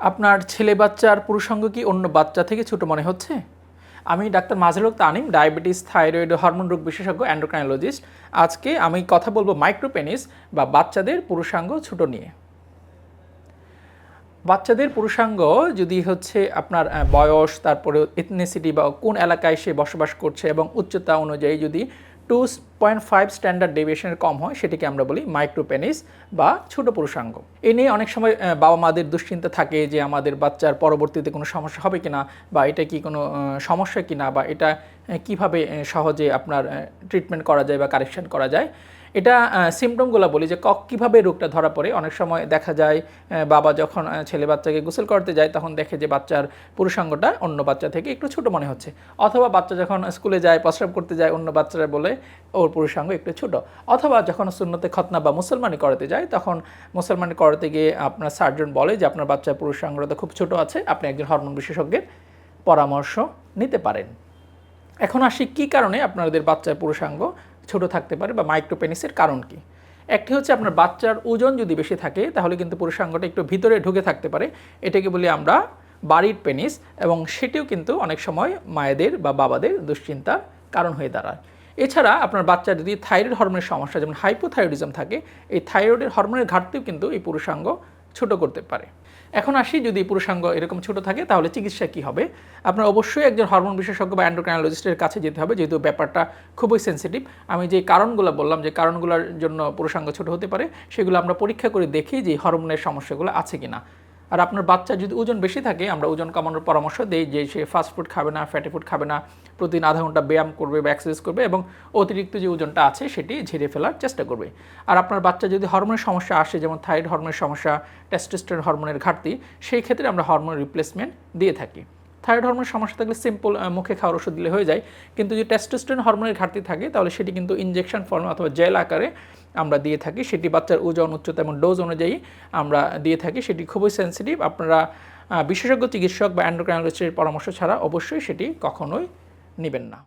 আপনার ছেলে বাচ্চার পুরুষাঙ্গ কি অন্য বাচ্চা থেকে ছোট মনে হচ্ছে? আমি ডাক্তার মাজেরক তানিম, ডায়াবেটিস, থাইরয়েড, হরমোন রোগ বিশেষজ্ঞ অ্যান্ড্রোক্রাইনোলজিস্ট আজকে আমি কথা বলব মাইক্রোপেনিস বা বাচ্চাদের পুরুষাঙ্গ ছোট নিয়ে। বাচ্চাদের পুরুষাঙ্গ যদি হচ্ছে আপনার বয়স, তারপরে এথনিসিটি বা কোন এলাকায় সে বসবাস করছে এবং উচ্চতা অনুযায়ী যদি টু পয়েন্ট ফাইভ স্ট্যান্ডার্ড ডেভিয়েশনের কম হয়, সেটিকে আমরা বলি মাইক্রোপেনিস বা ছোট পুরুষাঙ্গ। এ নিয়ে অনেক সময় বাবা মাদের দুশ্চিন্তা থাকে যে আমাদের বাচ্চার পরবর্তীতে কোনো সমস্যা হবে কিনা, বা এটা কি কোনো সমস্যা কিনা, বা এটা কীভাবে সহজে আপনার ট্রিটমেন্ট করা যায় বা কারেকশন করা যায়। এটা সিমটমগুলো বলি যে কক কীভাবে রোগটা ধরা পড়ে। অনেক সময় দেখা যায় বাবা যখন ছেলে বাচ্চাকে গোসল করতে যায়, তখন দেখে যে বাচ্চার পুরুষাঙ্গটা অন্য বাচ্চা থেকে একটু ছোট মনে হচ্ছে। অথবা বাচ্চা যখন স্কুলে যায়, প্রস্রাব করতে যায়, অন্য বাচ্চারা বলে, ওর পুরুষাঙ্গ একটু ছোট। অথবা যখন সুন্নতে খতনা বা মুসলমানি করাতে যায়, তখন মুসলমানি করাতে গিয়ে আপনার সার্জন বলে যে, আপনার বাচ্চার পুরুষাঙ্গটা খুব ছোট আছে, আপনি একজন হরমোন বিশেষজ্ঞের পরামর্শ নিতে পারেন। এখন আসি কী কারণে আপনাদের বাচ্চার পুরুষাঙ্গ ছোট থাকতে পারে বা মাইক্রোপেনিসের কারণ কি? একটি হচ্ছে আপনার বাচ্চার ওজন যদি বেশি থাকে, তাহলে কিন্তু পুরুষাঙ্গটা একটু ভিতরে ঢুকে থাকতে পারে। এটাকে বলি আমরা বাড়ির পেনিস এবং সেটিও কিন্তু অনেক সময় মায়েদের বা বাবাদের দুশ্চিন্তার কারণ হয়ে দাঁড়ায়। এছাড়া আপনার বাচ্চার যদি থাইরয়েড হরমোনের সমস্যা, যেমন হাইপোথাইরয়েডিজম থাকে, এই থাইরয়েডের হরমোনের ঘাটতিও কিন্তু এই পুরুষাঙ্গ ছোট করতে পারে। এখন আসি যদি পুরুষাঙ্গ এরকম ছোট থাকে, তাহলে চিকিৎসা কি হবে? আপনার অবশ্যই একজন হরমোন বিশেষজ্ঞ বা অ্যান্ড্রোক্রাইনোলজিস্টের কাছে যেতে হবে, যেহেতু ব্যাপারটা খুবই সেন্সিটিভ আমি যে কারণগুলো বললাম, যে কারণগুলোর জন্য পুরুষাঙ্গ ছোট হতে পারে, সেগুলো আমরা পরীক্ষা করে দেখি যে হরমোনের সমস্যাগুলো আছে কিনা। আর আপনার বাচ্চা যদি ওজন বেশি থাকে, আমরা ওজন কমানোর পরামর্শ দিই যে সে ফাস্ট ফুড খাবে না ফ্যাটি ফুড খাবে না, প্রতিদিন আধা ঘণ্টা ব্যায়াম করবে বা এক্সারসাইজ করবে এবং অতিরিক্ত যে ওজনটা আছে সেটি ঝেড়ে ফেলার চেষ্টা করবে। আর আপনার বাচ্চা যদি হরমোনের সমস্যা আসে, যেমন থাইরয়েড হরমোনের সমস্যা টেস্টোস্টেরন হরমোনের ঘাটতি, সেই ক্ষেত্রে আমরা হরমোন রিপ্লেসমেন্ট দিয়ে থাকি। থাইরয়েড হরমোনের সমস্যা থাকলে সিম্পল মুখে খাওয়ার ওষুধ দিলে হয়ে যায়। কিন্তু যদি টেস্টোস্টেরন হরমোনের ঘাটতি থাকে, তাহলে সেটি কিন্তু ইঞ্জেকশন ফর্মে অথবা জেল আকারে আমরা দিয়ে থাকি। সেটি বাচ্চার ওজন, উচ্চতা এবং ডোজ অনুযায়ী আমরা দিয়ে থাকি। সেটি খুবই সেন্সিটিভ আপনারা বিশেষজ্ঞ, চিকিৎসক বা অ্যান্ড্রোক্রাইনোলজিস্টের পরামর্শ ছাড়া অবশ্যই সেটি কখনোই নেবেন না।